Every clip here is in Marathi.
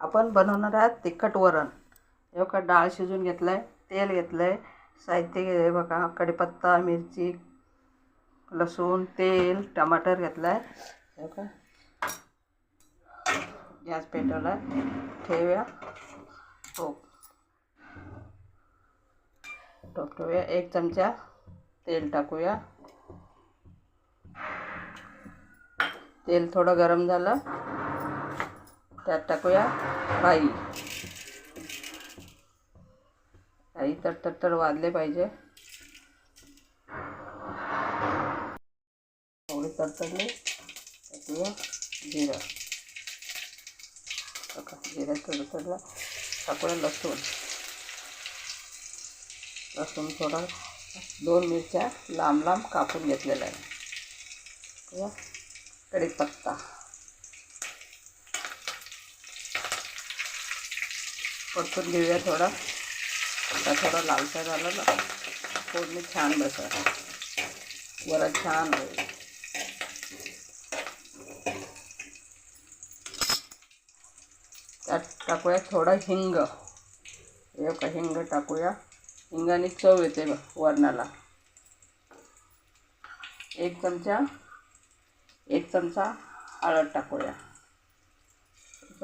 आपण बनवणार आहात तिखट वरण. हे बघा डाळ शिजून घेतलं आहे तेल घेतलं आहे साहित्य हे बघा कढीपत्ता मिरची लसूण तेल टमाटर घेतलं आहे हे बघा. गॅस पेटवला. आहे ठेवूया. हो. टोप ठेवूया एक चमचा तेल टाकूया. तेल थोडं गरम झालं. त्यात टाकूया राई राई तर तर वाजले पाहिजे. एवढी तडतडली टाकूया जिरं. बघा जिरं तडतडलं टाकूया लसूण. लसूण थोडा. दोन मिरच्या लांब लांब कापून घेतलेला आहे कढीपत्ता. परतून घेऊया थोडा. आता थोडा लालसा झालं ना फोडणी छान बसा वरण छान होईल. त्यात टाकूया थोडा हिंग. एक हिंग टाकूया. हिंगाने चव येते वरणाला. एक चमचा एक चमचा हळद टाकूया.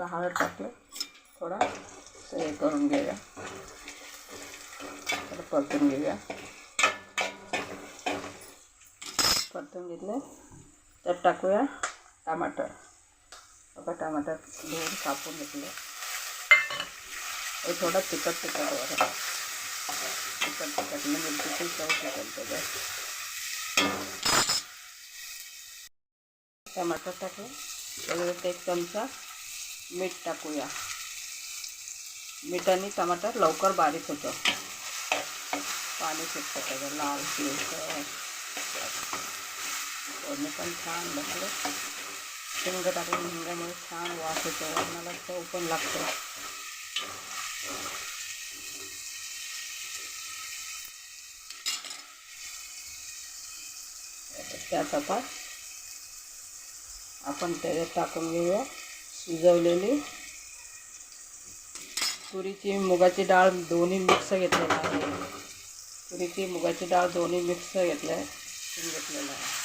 हळद टाकलं थोडा. करून घेऊया परतून घेऊया परतून घेतले टाकूया टमाटर। बघा टमाटर धुवून कापून घेतले। थोडं तिखट तिखट वर तिखट तिखट चव तिखट टमाटर टाकू एक चमचा मीठ टाकूया। मिठाने टमाटर लवकर बारीक होतं. पाणी सुटतं त्याचं लाल शिवतं फोडणी पण छान लागलं शेंग टाकून हिंगामुळे छान वास येतो. मला चव पण लागतो. त्या तपास आपण त्याच्यात टाकून घेऊया. शिजवलेली तुरीची मुगाची डाळ दोन्ही मिक्स घेतलेलं आहे. तुरीची मुगाची डाळ दोन्ही मिक्स घेतलं आहे घेतलेलं आहे.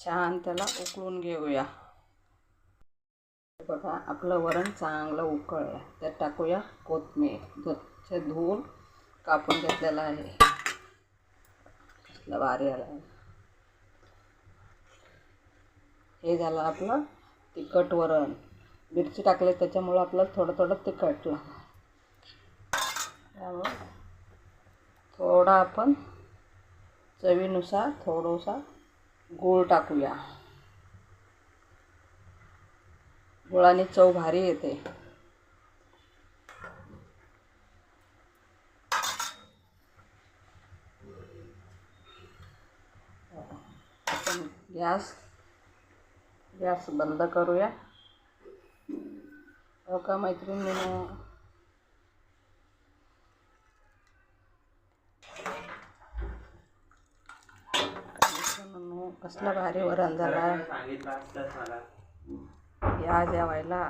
छान त्याला उकळून घेऊया. बघा आपलं वरण चांगलं उकळलं. त्यात टाकूया कोथमीर. स्वच्छ धुवून कापून घेतलेलं आहे. आपलं भारी आला. हे झालं आपलं तिखट वरण. मिरची टाकले त्याच्यामुळं आपलं थोडं थोडं तिखट लागलं. त्यामुळं थोडा आपण चवीनुसार थोडंसा गूळ टाकूया. गुळाने चव भारी येते आपण गॅस गॅस बंद करूया. हो का मैत्रिणीनं? कसला भारी वरण झाला या जेवायला.